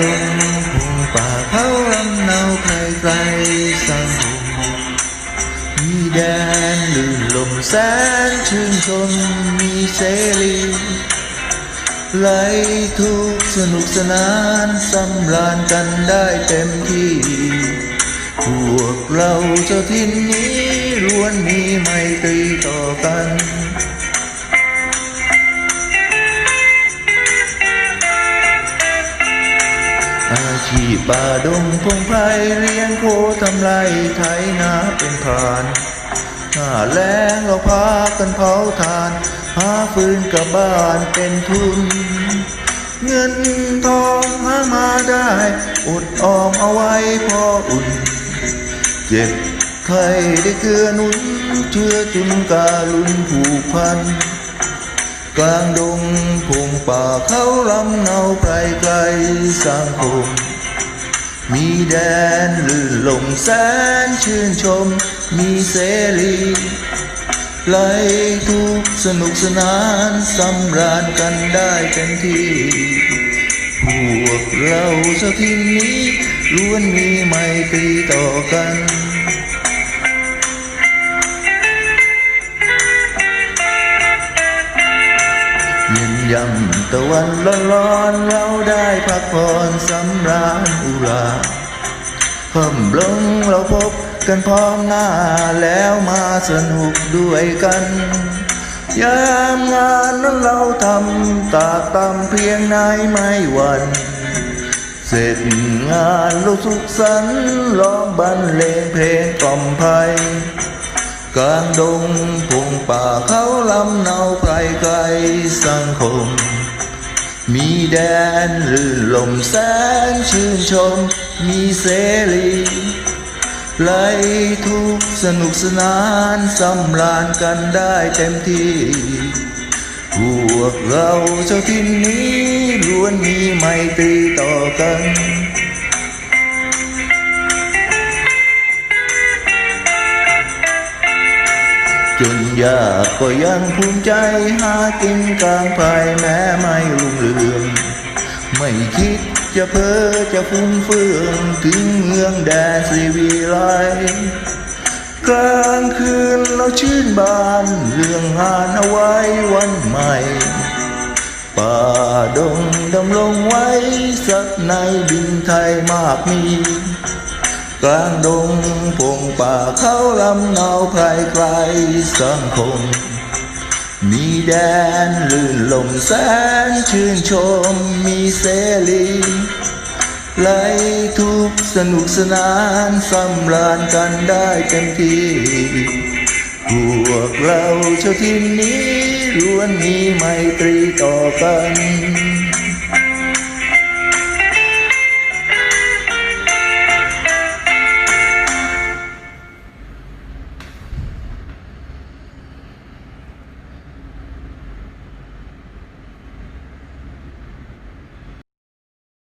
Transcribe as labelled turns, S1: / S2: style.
S1: ลุงภูป่าเผาลำเนาใครใจสงบมีแดนลื่นลมแสนชื่นชมมีเสรีไหลทุกสนุกสนานสำรานกันได้เต็มที่พวกเราเจ้าทินนี้ล้วนมีไมตรีต่อกัน อาชีพป่าดงพงไพรเลี้ยงโคทำไรไถนาเป็นพานหน้าแล้งเราพากันเผาทาน หาฟืนกับบ้านเป็นทุน เงินทองหามาได้อดออมเอาไว้พออุ่น เจ็บไข้ได้เกลือหนุนเชื่อจุนการุณผูกพัน กลางดงพงป่าเขาลำเนาไพรไกลสังคมมี แดนลื่นลมแสนชื่นชม มีเสรีไหลทุกสนุกสนานสำราญกันได้เต็มที่ พวกเราเจ้าที่นี้ ล้วนมีไมตรีต่อกันเย็นยำตะวันร้อนๆเราได้พักผ่อนสำราญอุรา เพิ่มลงเราพบกันพร้อมหน้าแล้วมาสนุกด้วยกันยามงานนั้นเราทำตากตำเพียงไหนไม่หวัน เสร็จงานเราสุขสันต์ร้องบรรเลงเพลงกล่อมไพยกลางดงพงป่าเขาลำเนาไพรไกลสังคม มีแดนรื่นลมแสนชื่นชม มีเสรีไหลทุกสนุกสนานสำราญกันได้เต็มที่พวกเราเจ้าทินนี้ล้วนมีไมตรีต่อกัน จนยากก็ยังภูมิใจหากินกลางภายแม้ไม่รุ่งเรืองไม่คิดจะเพ้อจะฟุ้งเฟืองถึงเมืองแดนสีวิไลกลางคืนเราชื่นบานเรื่องงานเอาไว้วันใหม่ป่าดงดำลงไว้สักในดินไทยมากมี กลางดงพงป่าเขาลำเนาไพรไกลสังคม มีแดนลื่นลมแสนชื่นชมมีเสรีไหลทุกสนุกสนานสำราญกันได้เต็มที่พวกเราเจ้าทินนี้ล้วนมีไมตรีต่อกัน